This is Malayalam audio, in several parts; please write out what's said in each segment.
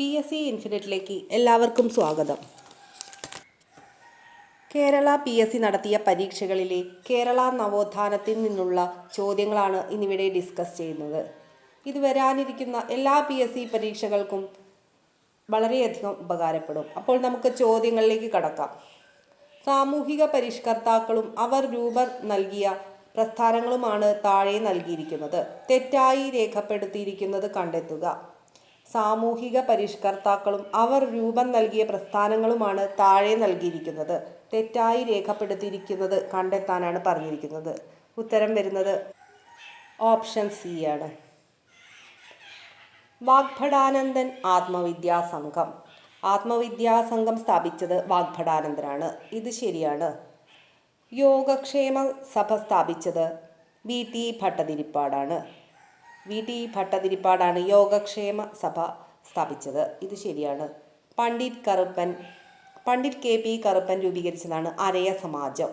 പി എസ് സി ഇൻഫിനിറ്റിലേക്ക് എല്ലാവർക്കും സ്വാഗതം. കേരള പി എസ് സി നടത്തിയ പരീക്ഷകളിലെ കേരള നവോത്ഥാനത്തിൽ നിന്നുള്ള ചോദ്യങ്ങളാണ് ഇന്നിവിടെ ഡിസ്കസ് ചെയ്യുന്നത്. ഇത് വരാനിരിക്കുന്ന എല്ലാ പി എസ് സി പരീക്ഷകൾക്കും വളരെയധികം ഉപകാരപ്പെടും. അപ്പോൾ നമുക്ക് ചോദ്യങ്ങളിലേക്ക് കടക്കാം. സാമൂഹിക പരിഷ്കർത്താക്കളും അവർ രൂപം നൽകിയ പ്രസ്ഥാനങ്ങളുമാണ് താഴെ നൽകിയിരിക്കുന്നത്. തെറ്റായി രേഖപ്പെടുത്തിയിരിക്കുന്നത് കണ്ടെത്തുക. സാമൂഹിക പരിഷ്കർത്താക്കളും അവർ രൂപം നൽകിയ പ്രസ്ഥാനങ്ങളുമാണ് താഴെ നൽകിയിരിക്കുന്നത്. തെറ്റായി രേഖപ്പെടുത്തിയിരിക്കുന്നത് കണ്ടെത്താനാണ് പറഞ്ഞിരിക്കുന്നത്. ഉത്തരം വരുന്നത് ഓപ്ഷൻ സി ആണ്. വാഗ്ഭടാനന്ദൻ ആത്മവിദ്യാ സംഘം. ആത്മവിദ്യാ സംഘം സ്ഥാപിച്ചത് വാഗ്ഭടാനന്ദനാണ്. ഇത് ശരിയാണ്. യോഗക്ഷേമ സഭ സ്ഥാപിച്ചത് വി ടി ഭട്ടതിരിപ്പാടാണ്. വി ടി ഭട്ടതിരിപ്പാടാണ് യോഗക്ഷേമ സഭ സ്ഥാപിച്ചത്. ഇത് ശരിയാണ്. പണ്ഡിറ്റ് കറുപ്പൻ പണ്ഡിറ്റ് കെ പി കറുപ്പൻ രൂപീകരിച്ചതാണ് അരയ സമാജം.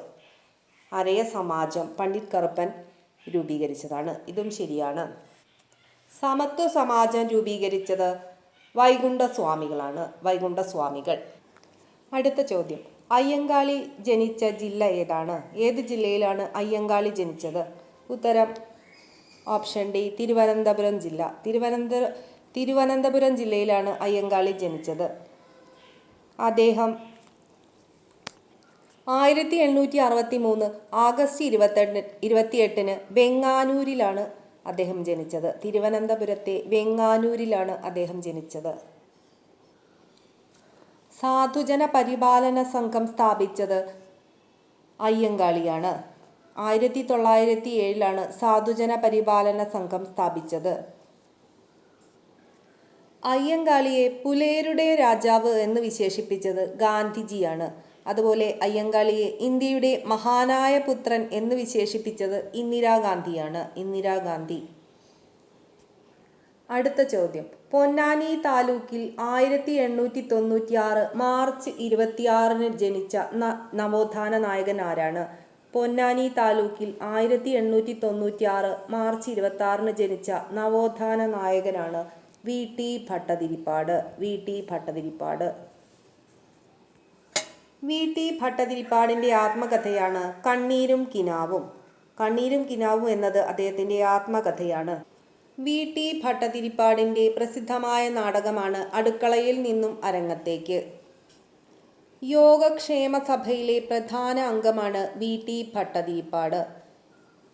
അരയ സമാജം പണ്ഡിറ്റ് കറുപ്പൻ രൂപീകരിച്ചതാണ്. ഇതും ശരിയാണ്. സമത്വ സമാജം രൂപീകരിച്ചത് വൈകുണ്ഠ സ്വാമികളാണ്. വൈകുണ്ഠ സ്വാമികൾ. അടുത്ത ചോദ്യം. അയ്യങ്കാളി ജനിച്ച ജില്ല ഏതാണ്? ഏത് ജില്ലയിലാണ് അയ്യങ്കാളി ജനിച്ചത്? ഉത്തരം ഓപ്ഷൻ ഡി തിരുവനന്തപുരം ജില്ല. തിരുവനന്ത തിരുവനന്തപുരം ജില്ലയിലാണ് അയ്യങ്കാളി ജനിച്ചത്. അദ്ദേഹം ആയിരത്തി എണ്ണൂറ്റി അറുപത്തി മൂന്ന് ആഗസ്റ്റ് ഇരുപത്തെട്ട് ഇരുപത്തിയെട്ടിന് വെങ്ങാനൂരിലാണ് അദ്ദേഹം ജനിച്ചത്. തിരുവനന്തപുരത്തെ വെങ്ങാനൂരിലാണ് അദ്ദേഹം ജനിച്ചത്. സാധുജന പരിപാലന സംഘം സ്ഥാപിച്ചത് അയ്യങ്കാളിയാണ്. ആയിരത്തി തൊള്ളായിരത്തി ഏഴിലാണ് സാധുജന പരിപാലന സംഘം സ്ഥാപിച്ചത്. അയ്യങ്കാളിയെ പുലേരുടെ രാജാവ് എന്ന് വിശേഷിപ്പിച്ചത് ഗാന്ധിജിയാണ്. അതുപോലെ അയ്യങ്കാളിയെ ഇന്ത്യയുടെ മഹാനായ പുത്രൻ എന്ന് വിശേഷിപ്പിച്ചത് ഇന്ദിരാഗാന്ധിയാണ്. ഇന്ദിരാഗാന്ധി. അടുത്ത ചോദ്യം. പൊന്നാനി താലൂക്കിൽ ആയിരത്തി എണ്ണൂറ്റി തൊണ്ണൂറ്റിയാറ് മാർച്ച് ഇരുപത്തിയാറിന് ജനിച്ച നവോത്ഥാന നായകൻ ആരാണ്? പൊന്നാനി താലൂക്കിൽ ആയിരത്തി എണ്ണൂറ്റി തൊണ്ണൂറ്റി ആറ് മാർച്ച് ഇരുപത്തി ആറിന് ജനിച്ച നവോത്ഥാന നായകനാണ് V T Bhattathiripad. V T Bhattathiripad. V T ഭട്ടതിരിപ്പാടിന്റെ ആത്മകഥയാണ് കണ്ണീരും കിനാവും. കണ്ണീരും കിനാവും എന്നത് അദ്ദേഹത്തിന്റെ ആത്മകഥയാണ്. വി ടി ഭട്ടതിരിപ്പാടിന്റെ പ്രസിദ്ധമായ നാടകമാണ് അടുക്കളയിൽ നിന്നും അരങ്ങത്തേക്ക്. യോഗക്ഷേമ സഭയിലെ പ്രധാന അംഗമാണ് വി. ടി. ഭട്ടതിപ്പാട്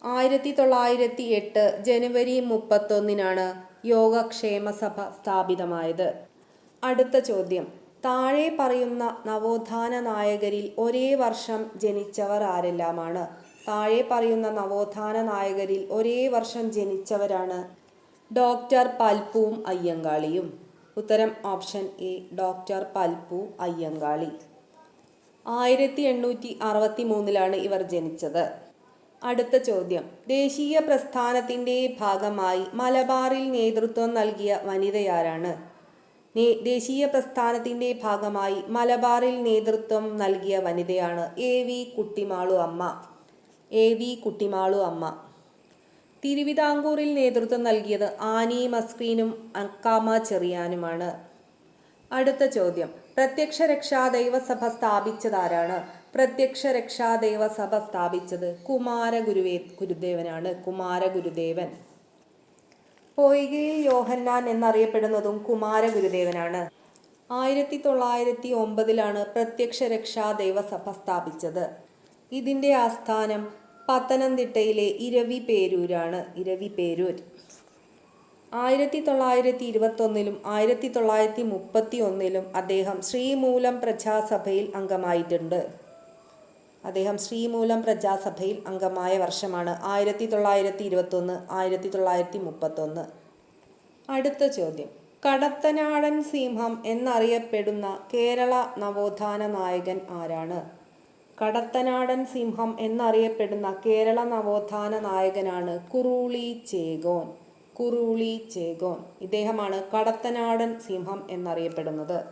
ആയിരത്തി തൊള്ളായിരത്തി എട്ട് ജനുവരി മുപ്പത്തൊന്നിനാണ് യോഗക്ഷേമ സഭ സ്ഥാപിതമായത്. അടുത്ത ചോദ്യം. താഴെ പറയുന്ന നവോത്ഥാന നായകരിൽ ഒരേ വർഷം ജനിച്ചവർ ആരെല്ലാമാണ്? താഴെ പറയുന്ന നവോത്ഥാന നായകരിൽ ഒരേ വർഷം ജനിച്ചവരാണ് ഡോക്ടർ പൽപ്പുവും അയ്യങ്കാളിയും. ഉത്തരം option A doctor Palpu Ayyankali. ആയിരത്തി എണ്ണൂറ്റി അറുപത്തി മൂന്നിലാണ് ഇവർ ജനിച്ചത്. അടുത്ത ചോദ്യം. ദേശീയ പ്രസ്ഥാനത്തിന്റെ ഭാഗമായി മലബാറിൽ നേതൃത്വം നൽകിയ വനിതയാരാണ്? ദേശീയ പ്രസ്ഥാനത്തിന്റെ ഭാഗമായി മലബാറിൽ നേതൃത്വം നൽകിയ വനിതയാണ് എ വി കുട്ടിമാളു അമ്മ. എ വി കുട്ടിമാളു അമ്മ. തിരുവിതാംകൂറിൽ നേതൃത്വം നൽകിയത് ആനി മസ്ക്രീനും അക്കാമ ചെറിയാനുമാണ്. അടുത്ത ചോദ്യം. പ്രത്യക്ഷ രക്ഷാ ദൈവസഭ സ്ഥാപിച്ചതാരാണ്? പ്രത്യക്ഷ രക്ഷാ ദൈവസഭ സ്ഥാപിച്ചത് കുമാരഗുരുവേ ഗുരുദേവനാണ്. കുമാര ഗുരുദേവൻ. പൊയ്കയിൽ യോഹന്നാൻ എന്നറിയപ്പെടുന്നതും കുമാര ഗുരുദേവനാണ്. ആയിരത്തി തൊള്ളായിരത്തി ഒമ്പതിലാണ് പ്രത്യക്ഷ രക്ഷാ ദൈവസഭ സ്ഥാപിച്ചത്. ഇതിന്റെ ആസ്ഥാനം പത്തനംതിട്ടയിലെ ഇരവി പേരൂരാണ് ഇരവി പേരൂർ ആയിരത്തി തൊള്ളായിരത്തി ഇരുപത്തൊന്നിലും ആയിരത്തി തൊള്ളായിരത്തി മുപ്പത്തി ഒന്നിലും അദ്ദേഹം ശ്രീമൂലം പ്രജാസഭയിൽ അംഗമായിട്ടുണ്ട്. അദ്ദേഹം ശ്രീമൂലം പ്രജാസഭയിൽ അംഗമായ വർഷമാണ് ആയിരത്തി തൊള്ളായിരത്തി ഇരുപത്തൊന്ന് ആയിരത്തി തൊള്ളായിരത്തി മുപ്പത്തൊന്ന് അടുത്ത ചോദ്യം. കടത്തനാടൻ സിംഹം എന്നറിയപ്പെടുന്ന കേരള നവോത്ഥാന നായകൻ ആരാണ്? കടത്തനാടൻ സിംഹം എന്നറിയപ്പെടുന്ന കേരള നവോത്ഥാന നായകനാണ് കുറുളി ചേകോൻ. കുറുളി ചേഗോൻ ഇദ്ദേഹമാണ് കടത്തനാടൻ സിംഹം എന്നറിയപ്പെടുന്നത്.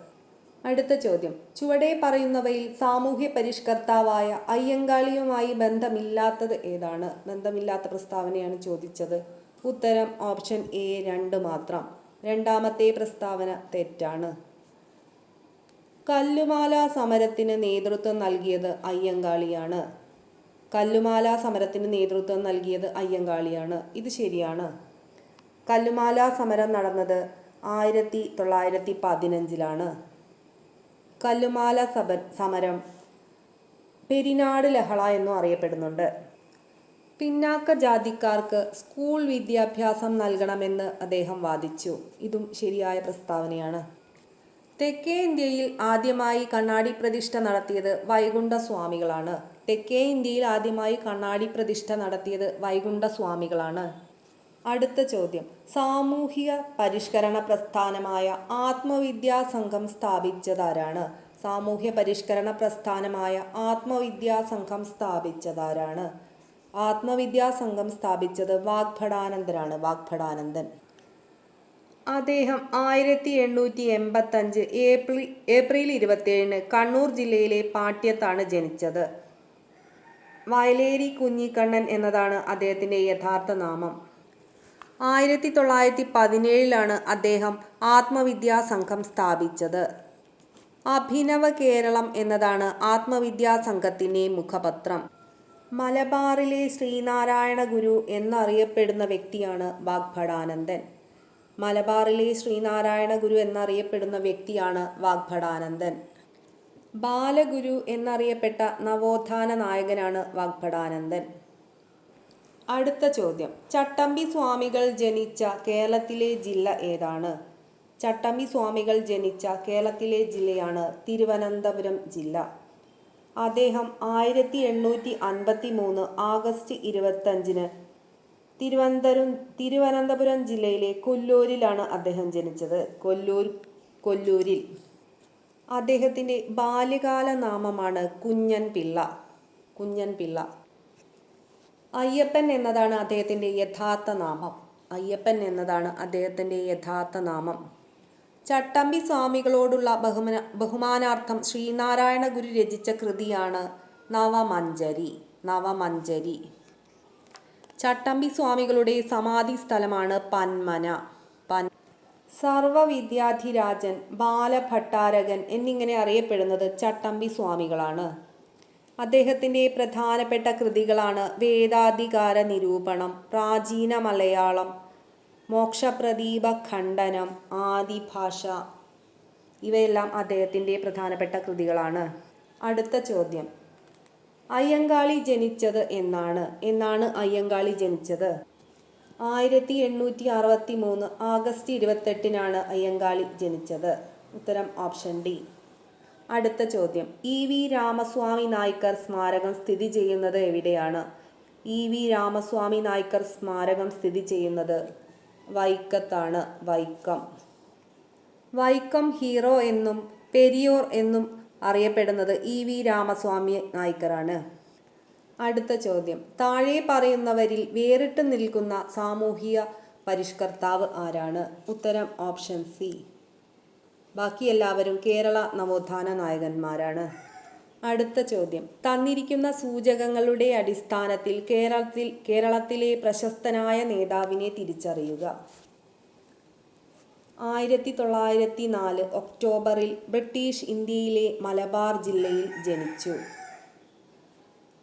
അടുത്ത ചോദ്യം. ചുവടെ പറയുന്നവയിൽ സാമൂഹ്യ പരിഷ്കർത്താവായ അയ്യങ്കാളിയുമായി ബന്ധമില്ലാത്തത് ഏതാണ്? ബന്ധമില്ലാത്ത പ്രസ്താവനയാണ് ചോദിച്ചത്. ഉത്തരം ഓപ്ഷൻ എ രണ്ട് മാത്രം. രണ്ടാമത്തെ പ്രസ്താവന തെറ്റാണ്. കല്ലുമാല സമരത്തിന് നേതൃത്വം നൽകിയത് അയ്യങ്കാളിയാണ്. കല്ലുമാല സമരത്തിന് നേതൃത്വം നൽകിയത് അയ്യങ്കാളിയാണ്. ഇത് ശരിയാണ്. കല്ലുമാല സമരം നടന്നത് ആയിരത്തി തൊള്ളായിരത്തി പതിനഞ്ചിലാണ്. കല്ലുമാല സബ സമരം പെരിനാട് ലഹള എന്നും അറിയപ്പെടുന്നുണ്ട്. പിന്നാക്ക ജാതിക്കാർക്ക് സ്കൂൾ വിദ്യാഭ്യാസം നൽകണമെന്ന് അദ്ദേഹം വാദിച്ചു. ഇതും ശരിയായ പ്രസ്താവനയാണ്. തെക്കേ ഇന്ത്യയിൽ ആദ്യമായി കണ്ണാടി പ്രതിഷ്ഠ നടത്തിയത് വൈകുണ്ഠ സ്വാമികളാണ് തെക്കേ ഇന്ത്യയിൽ ആദ്യമായി കണ്ണാടി പ്രതിഷ്ഠ നടത്തിയത് വൈകുണ്ഠ സ്വാമികളാണ് അടുത്ത ചോദ്യം. സാമൂഹിക പരിഷ്കരണ പ്രസ്ഥാനമായ ആത്മവിദ്യാ സംഘം സ്ഥാപിച്ചതാരാണ്? സാമൂഹ്യ പരിഷ്കരണ പ്രസ്ഥാനമായ ആത്മവിദ്യാ സംഘം സ്ഥാപിച്ചതാരാണ്? ആത്മവിദ്യാ സംഘം സ്ഥാപിച്ചത് വാഗ്ഭടാനന്ദനാണ് വാഗ്ഭടാനന്ദൻ അദ്ദേഹം ആയിരത്തി എണ്ണൂറ്റി എൺപത്തഞ്ച് ഏപ്രിൽ ഏപ്രിൽ ഇരുപത്തിയേഴിന് കണ്ണൂർ ജില്ലയിലെ പാട്യത്താണ് ജനിച്ചത്. വയലേരി കുഞ്ഞിക്കണ്ണൻ എന്നതാണ് അദ്ദേഹത്തിന്റെ യഥാർത്ഥ നാമം ആയിരത്തി തൊള്ളായിരത്തി പതിനേഴിലാണ് അദ്ദേഹം ആത്മവിദ്യാ സംഘം സ്ഥാപിച്ചത്. അഭിനവ കേരളം എന്നതാണ് ആത്മവിദ്യാ സംഘത്തിന്റെ മുഖപത്രം. മലബാറിലെ ശ്രീനാരായണ ഗുരു എന്നറിയപ്പെടുന്ന വ്യക്തിയാണ് വാഗ്ഭടാനന്ദൻ. മലബാറിലെ ശ്രീനാരായണ ഗുരു എന്നറിയപ്പെടുന്ന വ്യക്തിയാണ് വാഗ്ഭടാനന്ദൻ. ബാലഗുരു എന്നറിയപ്പെട്ട നവോത്ഥാന നായകനാണ് വാഗ്ഭടാനന്ദൻ. അടുത്ത ചോദ്യം. ചട്ടമ്പി സ്വാമികൾ ജനിച്ച കേരളത്തിലെ ജില്ല ഏതാണ്? ചട്ടമ്പി സ്വാമികൾ ജനിച്ച കേരളത്തിലെ ജില്ലയാണ് തിരുവനന്തപുരം ജില്ല. അദ്ദേഹം ആയിരത്തി എണ്ണൂറ്റി അൻപത്തി മൂന്ന് ആഗസ്റ്റ് ഇരുപത്തഞ്ചിന് തിരുവനന്തപുരം തിരുവനന്തപുരം ജില്ലയിലെ കൊല്ലൂരിലാണ് അദ്ദേഹം ജനിച്ചത്. കൊല്ലൂർ കൊല്ലൂരിൽ. അദ്ദേഹത്തിന്റെ ബാല്യകാല നാമമാണ് കുഞ്ഞൻ പിള്ള കുഞ്ഞൻ പിള്ള അയ്യപ്പൻ എന്നതാണ് അദ്ദേഹത്തിന്റെ യഥാർത്ഥ നാമം. അയ്യപ്പൻ എന്നതാണ് അദ്ദേഹത്തിന്റെ യഥാർത്ഥ നാമം. ചട്ടമ്പി സ്വാമികളോടുള്ള ബഹുമാന ബഹുമാനാർത്ഥം ശ്രീനാരായണ ഗുരു രചിച്ച കൃതിയാണ് നവമഞ്ചരി നവമഞ്ചരി. ചട്ടമ്പി സ്വാമികളുടെ സമാധി സ്ഥലമാണ് പന്മന. പൻ സർവവിദ്യാധിരാജൻ ബാലഭട്ടാരകൻ എന്നിങ്ങനെ അറിയപ്പെടുന്നത് ചട്ടമ്പി സ്വാമികളാണ്. അദ്ദേഹത്തിന്റെ പ്രധാനപ്പെട്ട കൃതികളാണ് വേദാധികാര നിരൂപണം പ്രാചീന മലയാളം മോക്ഷപ്രദീപ ഖണ്ഡനം ആദിഭാഷ ഇവയെല്ലാം അദ്ദേഹത്തിന്റെ പ്രധാനപ്പെട്ട കൃതികളാണ്. അടുത്ത ചോദ്യം. അയ്യങ്കാളി ജനിച്ചത് എന്നാണ്. എന്നാണ് അയ്യങ്കാളി ജനിച്ചത്? ആയിരത്തി എണ്ണൂറ്റി അറുപത്തി മൂന്ന് ആഗസ്റ്റ് ഇരുപത്തെട്ടിനാണ് അയ്യങ്കാളി ജനിച്ചത്. ഉത്തരം ഓപ്ഷൻ ഡി. അടുത്ത ചോദ്യം. ഇ വി രാമസ്വാമി നായ്ക്കർ സ്മാരകം സ്ഥിതി ചെയ്യുന്നത് എവിടെയാണ്? ഇ വി രാമസ്വാമി നായ്ക്കർ സ്മാരകം സ്ഥിതി ചെയ്യുന്നത് വൈക്കത്താണ് വൈക്കം. വൈക്കം ഹീറോ എന്നും പെരിയോർ എന്നും അറിയപ്പെടുന്നത് ഇ വി രാമസ്വാമി നായ്ക്കറാണ് അടുത്ത ചോദ്യം. താഴെ പറയുന്നവരിൽ വേറിട്ട് നിൽക്കുന്ന സാമൂഹിക പരിഷ്കർത്താവ് ആരാണ്? ഉത്തരം ഓപ്ഷൻ സി. ബാക്കി എല്ലാവരും കേരള നവോത്ഥാന നായകന്മാരാണ്. അടുത്ത ചോദ്യം. തന്നിരിക്കുന്ന സൂചകങ്ങളുടെ അടിസ്ഥാനത്തിൽ കേരളത്തിൽ കേരളത്തിലെ പ്രശസ്തനായ നേതാവിനെ തിരിച്ചറിയുക. ആയിരത്തി തൊള്ളായിരത്തി നാല് ഒക്ടോബറിൽ ബ്രിട്ടീഷ് ഇന്ത്യയിലെ മലബാർ ജില്ലയിൽ ജനിച്ചു.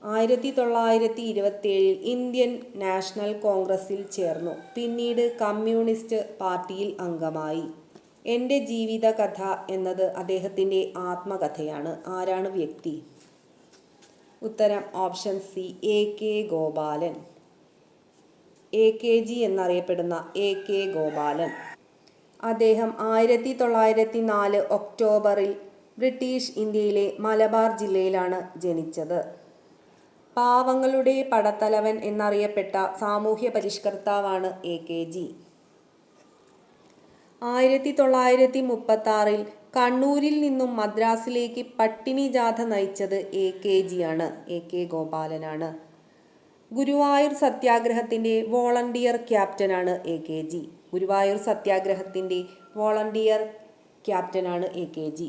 ആയിരത്തി തൊള്ളായിരത്തി ഇരുപത്തിയേഴിൽ ഇന്ത്യൻ നാഷണൽ കോൺഗ്രസിൽ ചേർന്നു. പിന്നീട് കമ്മ്യൂണിസ്റ്റ് പാർട്ടിയിൽ അംഗമായി. എന്റെ ജീവിതകഥ എന്നത് അദ്ദേഹത്തിന്റെ ആത്മകഥയാണ്. ആരാണ് വ്യക്തി? ഉത്തരം option C A K Gopalan. A K G എന്നറിയപ്പെടുന്ന എ കെ ഗോപാലൻ. അദ്ദേഹം ആയിരത്തി തൊള്ളായിരത്തി നാല് ഒക്ടോബറിൽ ബ്രിട്ടീഷ് ഇന്ത്യയിലെ മലബാർ ജില്ലയിലാണ് ജനിച്ചത്. പാവങ്ങളുടെ പടത്തലവൻ എന്നറിയപ്പെട്ട സാമൂഹ്യ പരിഷ്കർത്താവാണ് എ കെ ജി. ആയിരത്തി തൊള്ളായിരത്തി മുപ്പത്തി ആറിൽ കണ്ണൂരിൽ നിന്നും മദ്രാസിലേക്ക് പട്ടിണി ജാഥ നയിച്ചത് എ കെ ജിയാണ് എ കെ ഗോപാലനാണ്. ഗുരുവായൂർ സത്യാഗ്രഹത്തിന്റെ വോളണ്ടിയർ ക്യാപ്റ്റനാണ് എ കെ ജി. ഗുരുവായൂർ സത്യാഗ്രഹത്തിന്റെ വോളണ്ടിയർ ക്യാപ്റ്റനാണ് എ കെ ജി.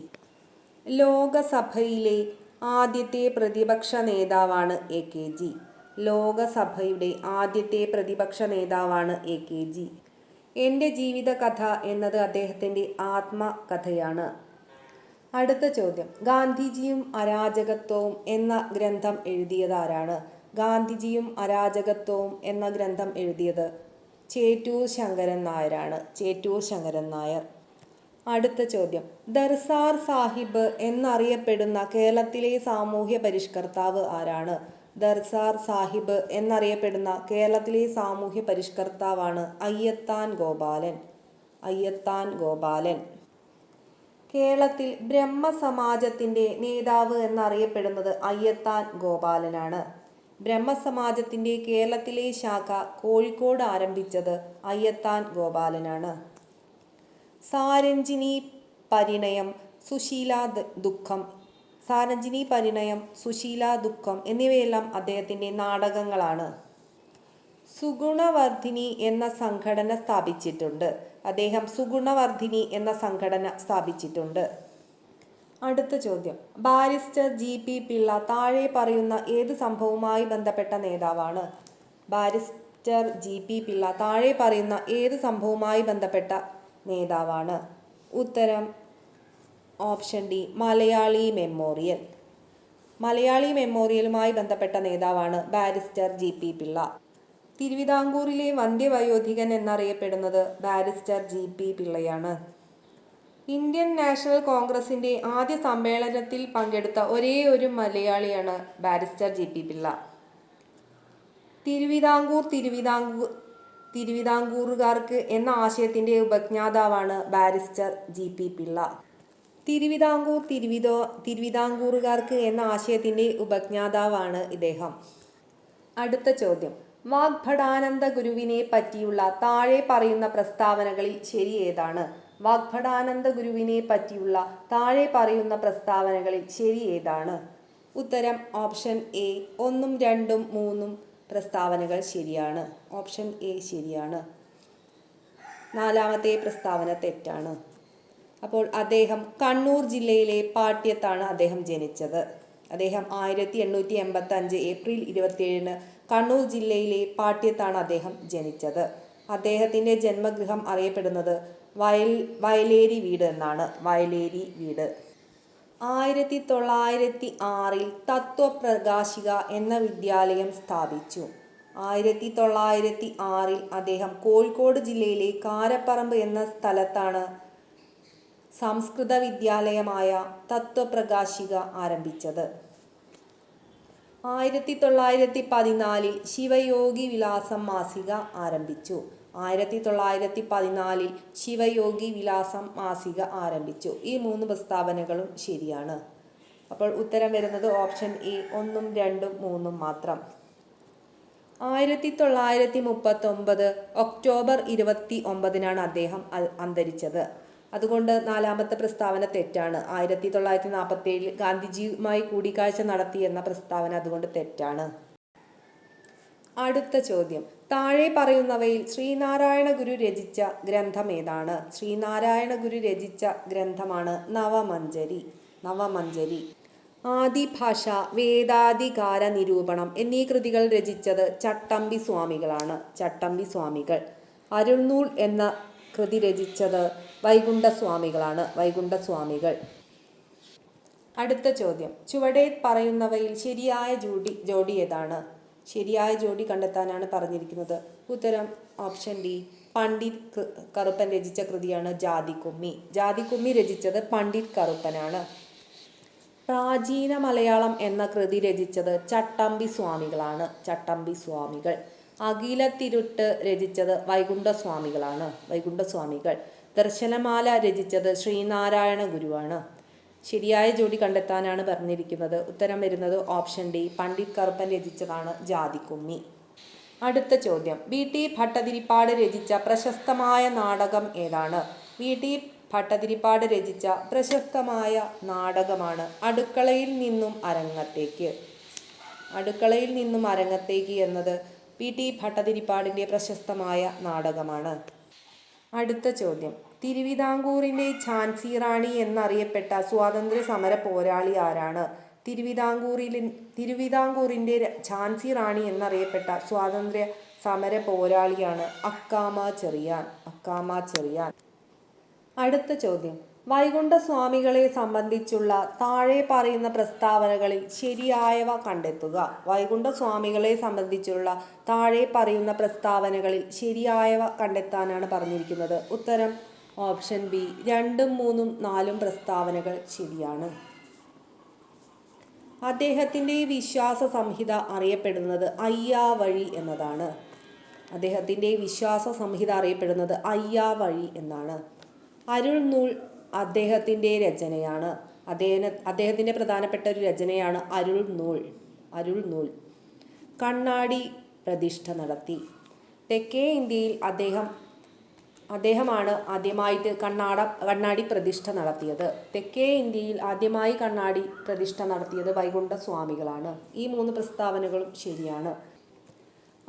ലോകസഭയിലെ ആദ്യത്തെ പ്രതിപക്ഷ നേതാവാണ് എ കെ ജി. ലോകസഭയുടെ ആദ്യത്തെ പ്രതിപക്ഷ നേതാവാണ് എ കെ ജി. എന്റെ ജീവിതകഥ എന്നത് അദ്ദേഹത്തിന്റെ ആത്മകഥയാണ്. അടുത്ത ചോദ്യം. ഗാന്ധിജിയും അരാജകത്വവും എന്ന ഗ്രന്ഥം എഴുതിയത് ആരാണ്? ഗാന്ധിജിയും അരാജകത്വവും എന്ന ഗ്രന്ഥം എഴുതിയത് ചേറ്റൂർ ശങ്കരൻ നായരാണ്. ചേറ്റൂർ ശങ്കരൻ നായർ. അടുത്ത ചോദ്യം. ദർസാർ സാഹിബ് എന്നറിയപ്പെടുന്ന കേരളത്തിലെ സാമൂഹ്യ പരിഷ്കർത്താവ് ആരാണ്? ദർസാർ സാഹിബ് എന്നറിയപ്പെടുന്ന കേരളത്തിലെ സാമൂഹ്യ പരിഷ്കർത്താവാണ് അയ്യത്താൻ ഗോപാലൻ. അയ്യത്താൻ ഗോപാലൻ. കേരളത്തിൽ ബ്രഹ്മസമാജത്തിന്റെ നേതാവ് എന്നറിയപ്പെടുന്നത് അയ്യത്താൻ ഗോപാലനാണ്. ബ്രഹ്മസമാജത്തിന്റെ കേരളത്തിലെ ശാഖ കോഴിക്കോട് ആരംഭിച്ചത് അയ്യത്താൻ ഗോപാലനാണ്. സാരഞ്ജിനി പരിണയം സുശീല ദുഃഖം സാരഞ്ജിനി പരിണയം സുശീല ദുഃഖം എന്നിവയെല്ലാം അദ്ദേഹത്തിന്റെ നാടകങ്ങളാണ്. സുഗുണവർദ്ധിനി എന്ന സംഘടന സ്ഥാപിച്ചിട്ടുണ്ട്. അദ്ദേഹം സുഗുണവർദ്ധിനി എന്ന സംഘടന സ്ഥാപിച്ചിട്ടുണ്ട്. അടുത്ത ചോദ്യം. Barrister G. പി. പിള്ള താഴെ പറയുന്ന ഏത് സംഭവവുമായി ബന്ധപ്പെട്ട നേതാവാണ്? Barrister G. പി. പിള്ള താഴെ പറയുന്ന ഏത് സംഭവവുമായി ബന്ധപ്പെട്ട നേതാവാണ്? ഉത്തരം option D Malayali Memorial. Malayali മെമ്മോറിയലുമായി ബന്ധപ്പെട്ട നേതാവാണ് ബാരിസ്റ്റർ ജി പി പിള്ള. തിരുവിതാംകൂറിലെ വന്ധ്യവയോധികൻ എന്നറിയപ്പെടുന്നത് ബാരിസ്റ്റർ ജി പി പിള്ളയാണ്. ഇന്ത്യൻ നാഷണൽ കോൺഗ്രസിന്റെ ആദ്യ സമ്മേളനത്തിൽ പങ്കെടുത്ത ഒരേ ഒരു മലയാളിയാണ് barrister G P Pillai. Thiruvithamkoor Thiruvithamkoor തിരുവിതാംകൂറുകാർക്ക് എന്ന ആശയത്തിന്റെ ഉപജ്ഞാതാവാണ് barrister G P Pillai. Thiruvithamkoor തിരുവിതോ തിരുവിതാംകൂറുകാർക്ക് എന്ന ആശയത്തിന്റെ ഉപജ്ഞാതാവാണ് ഇദ്ദേഹം. അടുത്ത ചോദ്യം. വാഗ്ഭടാനന്ദ ഗുരുവിനെ പറ്റിയുള്ള താഴെ പറയുന്ന പ്രസ്താവനകളിൽ ശരി ഏതാണ്? വാഗ്ഭടാനന്ദ ഗുരുവിനെ പറ്റിയുള്ള താഴെ പറയുന്ന പ്രസ്താവനകളിൽ ശരി ഏതാണ്? ഉത്തരം ഓപ്ഷൻ എ ഒന്നും രണ്ടും മൂന്നും പ്രസ്താവനകൾ ശരിയാണ്. ഓപ്ഷൻ എ ശരിയാണ്. നാലാമത്തെ പ്രസ്താവന തെറ്റാണ്. അപ്പോൾ അദ്ദേഹം കണ്ണൂർ ജില്ലയിലെ പാട്യത്താണ് അദ്ദേഹം ജനിച്ചത്. അദ്ദേഹം ആയിരത്തി എണ്ണൂറ്റി എൺപത്തി അഞ്ച് ഏപ്രിൽ ഇരുപത്തിയേഴിന് കണ്ണൂർ ജില്ലയിലെ പാട്യത്താണ് അദ്ദേഹം ജനിച്ചത്. അദ്ദേഹത്തിന്റെ ജന്മഗൃഹം അറിയപ്പെടുന്നത് വയൽ വയലേരി വീട് എന്നാണ്. വയലേരി വീട്. ആയിരത്തി തൊള്ളായിരത്തി ആറിൽ തത്വപ്രകാശിക എന്ന വിദ്യാലയം സ്ഥാപിച്ചു. ആയിരത്തി തൊള്ളായിരത്തി ആറിൽ അദ്ദേഹം കോഴിക്കോട് ജില്ലയിലെ കാരപ്പറമ്പ് എന്ന സ്ഥലത്താണ് സംസ്കൃത വിദ്യാലയമായ തത്വപ്രകാശിക ആരംഭിച്ചത്. ആയിരത്തി തൊള്ളായിരത്തി പതിനാലിൽ ശിവയോഗി വിലാസം മാസിക ആരംഭിച്ചു. ആയിരത്തി തൊള്ളായിരത്തി പതിനാലിൽ ശിവയോഗി വിലാസം മാസിക ആരംഭിച്ചു. ഈ മൂന്ന് പ്രസ്താവനകളും ശരിയാണ്. അപ്പോൾ ഉത്തരം വരുന്നത് ഓപ്ഷൻ എ ഒന്നും രണ്ടും മൂന്നും മാത്രം. ആയിരത്തി തൊള്ളായിരത്തി മുപ്പത്തൊമ്പത് ഒക്ടോബർ ഇരുപത്തി ഒമ്പതിനാണ് അദ്ദേഹം അന്തരിച്ചത്. അതുകൊണ്ട് നാലാമത്തെ പ്രസ്താവന തെറ്റാണ്. ആയിരത്തി തൊള്ളായിരത്തി നാൽപ്പത്തി ഏഴിൽ ഗാന്ധിജിയുമായി കൂടിക്കാഴ്ച നടത്തി എന്ന പ്രസ്താവന അതുകൊണ്ട് തെറ്റാണ്. അടുത്ത ചോദ്യം. താഴെ പറയുന്നവയിൽ ശ്രീനാരായണ ഗുരു രചിച്ച ഗ്രന്ഥം ഏതാണ്? ശ്രീനാരായണ ഗുരു രചിച്ച ഗ്രന്ഥമാണ് നവമഞ്ജരി. നവമഞ്ജരി. ആദിഭാഷ വേദാധികാര നിരൂപണം എന്നീ കൃതികൾ രചിച്ചത് ചട്ടമ്പി സ്വാമികളാണ്. ചട്ടമ്പി സ്വാമികൾ. അരുൾനൂൽ എന്ന കൃതി രചിച്ചത് വൈകുണ്ഠസ്വാമികളാണ്. വൈകുണ്ഠസ്വാമികൾ. വൈകുണ്ഠ സ്വാമികൾ അടുത്ത ചോദ്യം. ചുവടെ പറയുന്നവയിൽ ശരിയായ ജോഡി ജോഡി ഏതാണ്? ശരിയായ ജോഡി കണ്ടെത്താനാണ് പറഞ്ഞിരിക്കുന്നത്. ഉത്തരം ഓപ്ഷൻ ഡി. പണ്ഡിറ്റ് കറുപ്പൻ രചിച്ച കൃതിയാണ് ജാതിക്കുമ്മി. ജാതിക്കുമ്മി രചിച്ചത് പണ്ഡിറ്റ് കറുപ്പനാണ്. പ്രാചീന മലയാളം എന്ന കൃതി രചിച്ചത് ചട്ടമ്പി സ്വാമികളാണ്. ചട്ടമ്പി സ്വാമികൾ. അഖിലത്തിരുട്ട് രചിച്ചത് വൈകുണ്ഠസ്വാമികളാണ്. വൈകുണ്ഠസ്വാമികൾ. വൈകുണ്ഠ സ്വാമികൾ ദർശനമാല രചിച്ചത് ശ്രീനാരായണ ഗുരുവാണ്. ശരിയായ ജോഡി കണ്ടെത്താനാണ് പറഞ്ഞിരിക്കുന്നത്. ഉത്തരം വരുന്നത് ഓപ്ഷൻ ഡി. പണ്ഡിറ്റ് കറുപ്പൻ രചിച്ചതാണ് ജാതിക്കുമ്മി. അടുത്ത ചോദ്യം. വി. ടി. ഭട്ടതിരിപ്പാട് രചിച്ച പ്രശസ്തമായ നാടകം ഏതാണ്? വി. ടി. ഭട്ടതിരിപ്പാട് രചിച്ച പ്രശസ്തമായ നാടകമാണ് അടുക്കളയിൽ നിന്നും അരങ്ങത്തേക്ക്. അടുക്കളയിൽ നിന്നും അരങ്ങത്തേക്ക് എന്നത് വി ടി ഭട്ടതിരിപ്പാടിന്റെ പ്രശസ്തമായ നാടകമാണ്. അടുത്ത ചോദ്യം. തിരുവിതാംകൂറിന്റെ ഝാൻസി റാണി എന്നറിയപ്പെട്ട സ്വാതന്ത്ര്യ സമര പോരാളി ആരാണ്? തിരുവിതാംകൂറിൽ തിരുവിതാംകൂറിന്റെ ഝാൻസി റാണി എന്നറിയപ്പെട്ട സ്വാതന്ത്ര്യ സമര പോരാളിയാണ് അക്കാമ ചെറിയാൻ. അക്കാമ ചെറിയാൻ. അടുത്ത ചോദ്യം. വൈകുണ്ഠ സ്വാമികളെ സംബന്ധിച്ചുള്ള താഴെ പറയുന്ന പ്രസ്താവനകളിൽ ശരിയായവ കണ്ടെത്തുക. വൈകുണ്ഠ സ്വാമികളെ സംബന്ധിച്ചുള്ള താഴെ പറയുന്ന പ്രസ്താവനകളിൽ ശരിയായവ കണ്ടെത്താനാണ് പറഞ്ഞിരിക്കുന്നത്. ഉത്തരം ഓപ്ഷൻ ബി. രണ്ടും മൂന്നും നാലും പ്രസ്താവനകൾ ശരിയാണ്. അദ്ദേഹത്തിന്റെ വിശ്വാസ സംഹിത അറിയപ്പെടുന്നത് അയ്യാ വഴി എന്നതാണ്. അദ്ദേഹത്തിന്റെ വിശ്വാസ സംഹിത അറിയപ്പെടുന്നത് അയ്യാ വഴി എന്നാണ് അരുൾനൂൽ അദ്ദേഹത്തിന്റെ രചനയാണ്. അദ്ദേഹം അദ്ദേഹത്തിന്റെ പ്രധാനപ്പെട്ട ഒരു രചനയാണ് അരുൾ നൂൽ അരുൾ നൂൽ. കണ്ണാടി പ്രതിഷ്ഠ നടത്തി. തെക്കേ ഇന്ത്യയിൽ അദ്ദേഹം അദ്ദേഹമാണ് ആദ്യമായിട്ട് കണ്ണാട കണ്ണാടി പ്രതിഷ്ഠ നടത്തിയത്. തെക്കേ ഇന്ത്യയിൽ ആദ്യമായി കണ്ണാടി പ്രതിഷ്ഠ നടത്തിയത് വൈകുണ്ഠ സ്വാമികളാണ് ഈ മൂന്ന് പ്രസ്താവനകളും ശരിയാണ്.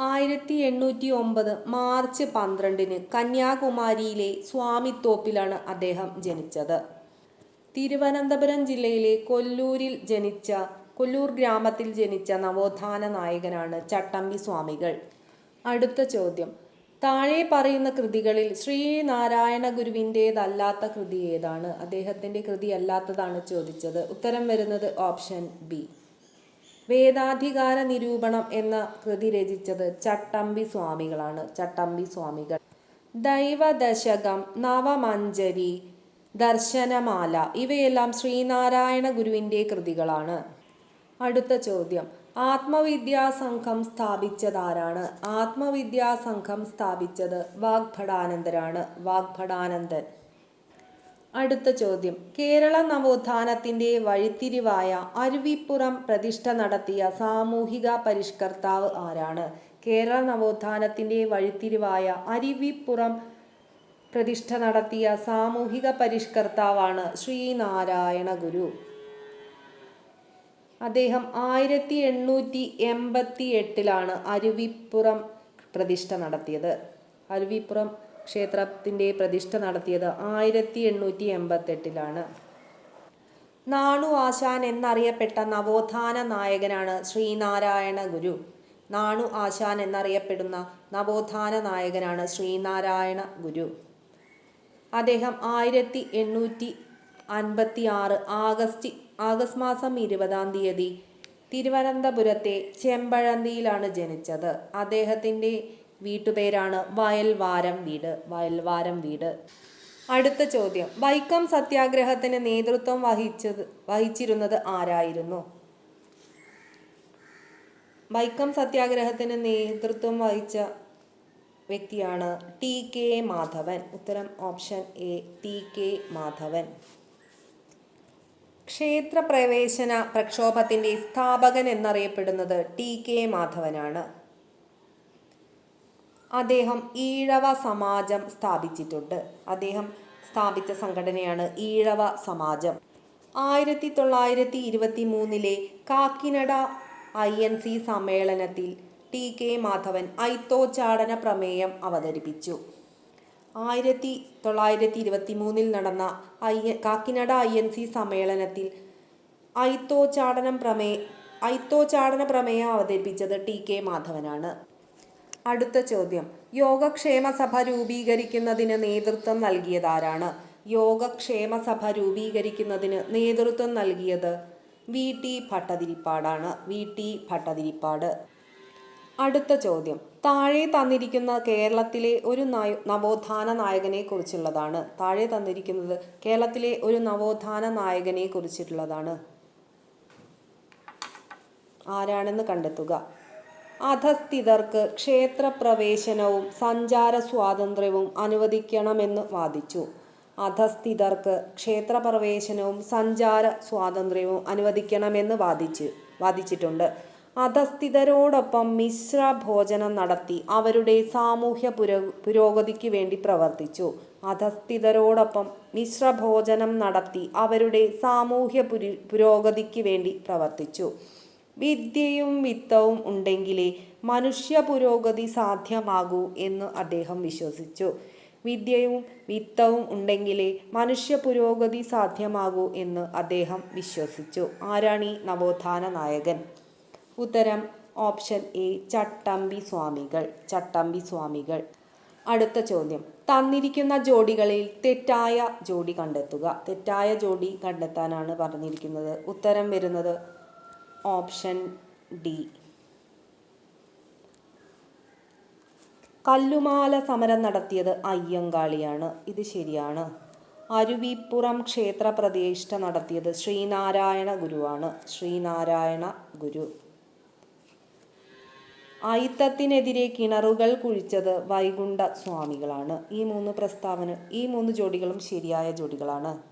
ആയിരത്തി എണ്ണൂറ്റി ഒമ്പത് മാർച്ച് പന്ത്രണ്ടിന് കന്യാകുമാരിയിലെ സ്വാമിത്തോപ്പിലാണ് അദ്ദേഹം ജനിച്ചത്. തിരുവനന്തപുരം ജില്ലയിലെ കൊല്ലൂരിൽ ജനിച്ച കൊല്ലൂർ ഗ്രാമത്തിൽ ജനിച്ച നവോത്ഥാന നായകനാണ് ചട്ടമ്പി സ്വാമികൾ. അടുത്ത ചോദ്യം. താഴെ പറയുന്ന കൃതികളിൽ ശ്രീനാരായണ ഗുരുവിന്റേതല്ലാത്ത കൃതി ഏതാണ്? അദ്ദേഹത്തിന്റെ കൃതി അല്ലാത്തതാണ് ചോദിച്ചത്. ഉത്തരം വരുന്നത് ഓപ്ഷൻ ബി. വേദാധികാര നിരൂപണം എന്ന കൃതി രചിച്ചത് ചട്ടമ്പി സ്വാമികളാണ്. ചട്ടമ്പി സ്വാമികൾ. ദൈവദശകം നവമഞ്ജരി ദർശനമാല ഇവയെല്ലാം ശ്രീനാരായണ ഗുരുവിന്റെ കൃതികളാണ്. അടുത്ത ചോദ്യം. ആത്മവിദ്യാസംഘം സ്ഥാപിച്ചതാരാണ്? ആത്മവിദ്യാസംഘം സ്ഥാപിച്ചത് വാഗ്ഭടാനന്ദരാണ് വാഗ്ഭടാനന്ദൻ അടുത്ത ചോദ്യം. കേരള നവോത്ഥാനത്തിന്റെ വഴിത്തിരിവായ അരുവിപ്പുറം പ്രതിഷ്ഠ നടത്തിയ സാമൂഹിക പരിഷ്കർത്താവ് ആരാണ്? കേരള നവോത്ഥാനത്തിന്റെ വഴിത്തിരിവായ അരുവിപ്പുറം പ്രതിഷ്ഠ നടത്തിയ സാമൂഹിക പരിഷ്കർത്താവാണ് ശ്രീനാരായണ ഗുരു അദ്ദേഹം ആയിരത്തി എണ്ണൂറ്റി എൺപത്തി എട്ടിലാണ് അരുവിപ്പുറം പ്രതിഷ്ഠ നടത്തിയത്. അരുവിപ്പുറം ക്ഷേത്രത്തിന്റെ പ്രതിഷ്ഠ നടത്തിയത് ആയിരത്തി എണ്ണൂറ്റി എൺപത്തെട്ടിലാണ് നാണു ആശാൻ എന്നറിയപ്പെട്ട നവോത്ഥാന നായകനാണ് ശ്രീനാരായണ ഗുരു. നാണു ആശാൻ എന്നറിയപ്പെടുന്ന നവോത്ഥാന നായകനാണ് ശ്രീനാരായണ ഗുരു. അദ്ദേഹം ആയിരത്തി എണ്ണൂറ്റി അൻപത്തി ആറ് ആഗസ്റ്റ് ആഗസ്റ്റ് മാസം ഇരുപതാം തീയതി തിരുവനന്തപുരത്തെ ചെമ്പഴന്തിയിലാണ് ജനിച്ചത്. അദ്ദേഹത്തിന്റെ വീട്ടുപേരാണ് വയൽവാരം വീട് വയൽവാരം വീട്. അടുത്ത ചോദ്യം. വൈക്കം സത്യാഗ്രഹത്തിന് നേതൃത്വം വഹിച്ചത് വഹിച്ചിരുന്നത് ആരായിരുന്നു? വൈക്കം സത്യാഗ്രഹത്തിന് നേതൃത്വം വഹിച്ച വ്യക്തിയാണ് ടി കെ മാധവൻ. ഉത്തരം option A T K Madhavan. ക്ഷേത്രപ്രവേശന പ്രക്ഷോഭത്തിന്റെ സ്ഥാപകൻ എന്നറിയപ്പെടുന്നത് ടി കെ മാധവനാണ്. അദ്ദേഹം ഈഴവ സമാജം സ്ഥാപിച്ചിട്ടുണ്ട്. അദ്ദേഹം സ്ഥാപിച്ച സംഘടനയാണ് ഈഴവ സമാജം. ആയിരത്തി തൊള്ളായിരത്തി ഇരുപത്തി മൂന്നിലെ കാക്കിനട ഐ എൻ സി സമ്മേളനത്തിൽ ടി കെ മാധവൻ ഐത്തോച്ചാടന പ്രമേയം അവതരിപ്പിച്ചു. ആയിരത്തി തൊള്ളായിരത്തി ഇരുപത്തി മൂന്നിൽ നടന്ന I Kakinada I N C സമ്മേളനത്തിൽ ഐത്തോച്ചാടനം പ്രമേ ഐത്തോച്ചാടന പ്രമേയം അവതരിപ്പിച്ചത് ടി കെ മാധവനാണ്. അടുത്ത ചോദ്യം. യോഗക്ഷേമ സഭ രൂപീകരിക്കുന്നതിന് നേതൃത്വം നൽകിയതാരാണ്? യോഗക്ഷേമ സഭ രൂപീകരിക്കുന്നതിന് നേതൃത്വം നൽകിയത് വി. ടി. ഭട്ടതിരിപ്പാടാണ്. വി. ടി. ഭട്ടതിരിപ്പാട്. അടുത്ത ചോദ്യം. താഴെ തന്നിരിക്കുന്ന കേരളത്തിലെ ഒരു നവോത്ഥാന നായകനെ കുറിച്ചുള്ളതാണ് താഴെ തന്നിരിക്കുന്നത് കേരളത്തിലെ ഒരു നവോത്ഥാന നായകനെ കുറിച്ചിട്ടുള്ളതാണ് ആരാണെന്ന് കണ്ടെത്തുക. അധസ്ഥിതർക്ക് ക്ഷേത്രപ്രവേശനവും സഞ്ചാര സ്വാതന്ത്ര്യവും അനുവദിക്കണമെന്ന് വാദിച്ചു. അധസ്ഥിതർക്ക് ക്ഷേത്രപ്രവേശനവും സഞ്ചാര സ്വാതന്ത്ര്യവും അനുവദിക്കണമെന്ന് വാദിച്ച് വാദിച്ചിട്ടുണ്ട്. അധസ്ഥിതരോടൊപ്പം മിശ്ര ഭോജനം നടത്തി അവരുടെ സാമൂഹ്യ പുരോ പുരോഗതിക്ക് വേണ്ടി പ്രവർത്തിച്ചു. അധസ്ഥിതരോടൊപ്പം മിശ്രഭോജനം നടത്തി അവരുടെ സാമൂഹ്യ പുരി പുരോഗതിക്ക് വേണ്ടി പ്രവർത്തിച്ചു. വിദ്യയും വിത്തവും ഉണ്ടെങ്കിലേ മനുഷ്യ പുരോഗതി സാധ്യമാകൂ എന്ന് അദ്ദേഹം വിശ്വസിച്ചു. വിദ്യയും വിത്തവും ഉണ്ടെങ്കിലേ മനുഷ്യ പുരോഗതി സാധ്യമാകൂ എന്ന് അദ്ദേഹം വിശ്വസിച്ചു. ആരാണ് ഈ നവോത്ഥാന നായകൻ? ഉത്തരം ഓപ്ഷൻ എ ചട്ടമ്പി സ്വാമികൾ. ചട്ടമ്പി സ്വാമികൾ. അടുത്ത ചോദ്യം. തന്നിരിക്കുന്ന ജോഡികളിൽ തെറ്റായ ജോഡി കണ്ടെത്തുക. തെറ്റായ ജോഡി കണ്ടെത്താനാണ് പറഞ്ഞിരിക്കുന്നത്. ഉത്തരം വരുന്നത് ഓപ്ഷൻ ഡി. കല്ലുമാല സമരം നടത്തിയത് അയ്യങ്കാളിയാണ്. ഇത് ശരിയാണ്. അരുവിപ്പുറം ക്ഷേത്ര പ്രതിഷ്ഠ നടത്തിയത് ശ്രീനാരായണ ഗുരുവാണ്. ശ്രീനാരായണ ഗുരു. അയിത്തത്തിനെതിരെ കിണറുകൾ കുഴിച്ചത് വൈകുണ്ഠ സ്വാമികളാണ്. ഈ മൂന്ന് പ്രസ്താവന ഈ മൂന്ന് ജോഡികളും ശരിയായ ജോഡികളാണ്.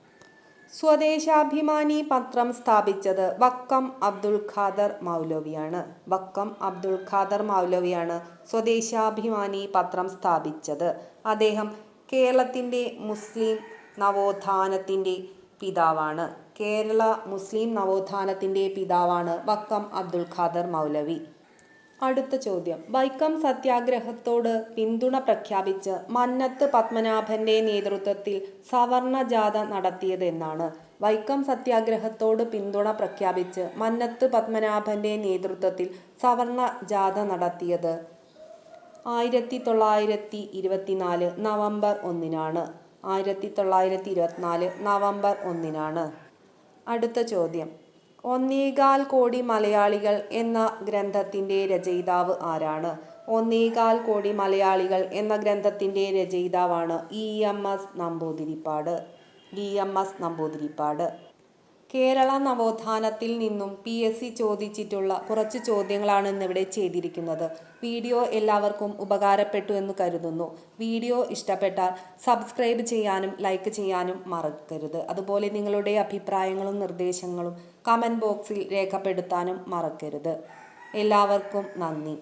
സ്വദേശാഭിമാനി പത്രം സ്ഥാപിച്ചത് വക്കം അബ്ദുൾ ഖാദർ മൗലവിയാണ്. വക്കം അബ്ദുൾ ഖാദർ മൗലവിയാണ് സ്വദേശാഭിമാനി പത്രം സ്ഥാപിച്ചത്. അദ്ദേഹം കേരളത്തിന്റെ മുസ്ലിം നവോത്ഥാനത്തിന്റെ പിതാവാണ്. കേരള മുസ്ലിം നവോത്ഥാനത്തിന്റെ പിതാവാണ് വക്കം അബ്ദുൾ ഖാദർ മൗലവി. അടുത്ത ചോദ്യം. വൈക്കം സത്യാഗ്രഹത്തോട് പിന്തുണ പ്രഖ്യാപിച്ച് മന്നത്ത് പത്മനാഭന്റെ നേതൃത്വത്തിൽ സവർണ ജാഥ നടത്തിയത് എന്നാണ് വൈക്കം സത്യാഗ്രഹത്തോട് പിന്തുണ പ്രഖ്യാപിച്ച് മന്നത്ത് പത്മനാഭന്റെ നേതൃത്വത്തിൽ സവർണ ജാഥ നടത്തിയത് ആയിരത്തി തൊള്ളായിരത്തി ഇരുപത്തിനാല് നവംബർ ഒന്നിനാണ്. ആയിരത്തി തൊള്ളായിരത്തി ഇരുപത്തിനാല് നവംബർ ഒന്നിനാണ്. അടുത്ത ചോദ്യം. ഒന്നേകാൽ കോടി മലയാളികൾ എന്ന ഗ്രന്ഥത്തിന്റെ രചയിതാവ് ആരാണ്? ഒന്നേകാൽ കോടി മലയാളികൾ എന്ന ഗ്രന്ഥത്തിന്റെ രചയിതാവാണ് E M S Namboodiripad. E M S Namboodiripad. Kerala നവോത്ഥാനത്തിൽ നിന്നും പി എസ് സി ചോദിച്ചിട്ടുള്ള കുറച്ച് ചോദ്യങ്ങളാണ് ഇന്നിവിടെ ചെയ്തിരിക്കുന്നത്. വീഡിയോ എല്ലാവർക്കും ഉപകാരപ്പെട്ടു എന്ന് കരുതുന്നു. വീഡിയോ ഇഷ്ടപ്പെട്ടാൽ സബ്സ്ക്രൈബ് ചെയ്യാനും ലൈക്ക് ചെയ്യാനും മറക്കരുത്. അതുപോലെ നിങ്ങളുടെ അഭിപ്രായങ്ങളും നിർദ്ദേശങ്ങളും കമന്റ് ബോക്സിൽ രേഖപ്പെടുത്താനും മറക്കരുത്. എല്ലാവർക്കും നന്ദി.